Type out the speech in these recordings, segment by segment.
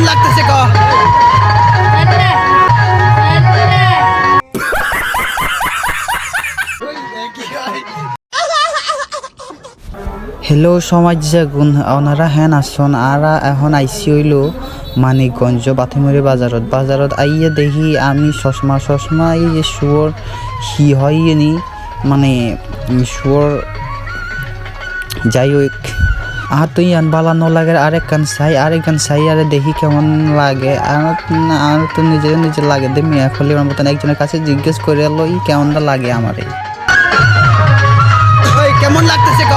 কেমন লাগতেছে ক? হ্যালো সমাজ জাগুন। ওনারা হেন আসন, আরা এখন আইসি হইল মানিকগঞ্জ বাথেমরি বাজারত। বাজারত আইয়ে দেখি আমি চশমা চশমা এই যে শুয়োর হি হয় নি মানে শুয়োর যাই হোক আর তুই আন বালা ন লাগে আরেক গান চাই আরেক গান চাই আরে দেখি কেমন লাগে। আর আর তো নিজে নিজে লাগে। দে মিয়া খলি মতন একজনের কাছে জিজ্ঞেস করে লই কেমনটা লাগে আমারে। কেমন লাগতেছে ক?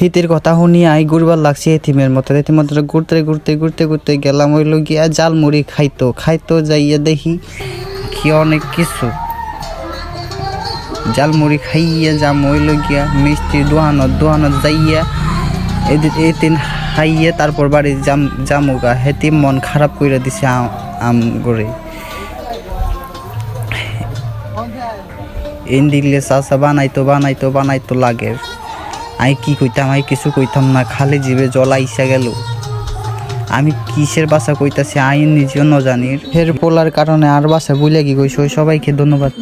হিতের কথা শুনি আই ঘুরবার লাগছে এতিমের মতো। এতিমের মতো ঘুরতে ঘুরতে ঘুরতে ঘুরতে গেলাম, হইল গিয়া জাল মুড়ি খাইতো। খাইতো যাইয়া দেখি কি অনেক কিছু। জাল মুড়ি খাইয়া যাম, হইল গিয়া মিষ্টি দোহানত দোহানত যাইয়া এদিন এদিন খাইয়া তারপর বাড়ি জাম জামুগা হেতি মন খারাপ করে দিছে আম- করে এন দিলে চাষা বানাইতো বানাইতো বানাইতো লাগে। আমি কি কইতাম? আমি কিছু কইতাম না, খালি জিভে জল আইসা গেল। আমি কিসের বাসা কইতাছি? আইন নিজেও ন জানি ফের পোলার কারণে আর বাসা বুলে কি কইস? সবাইকে ধন্যবাদ।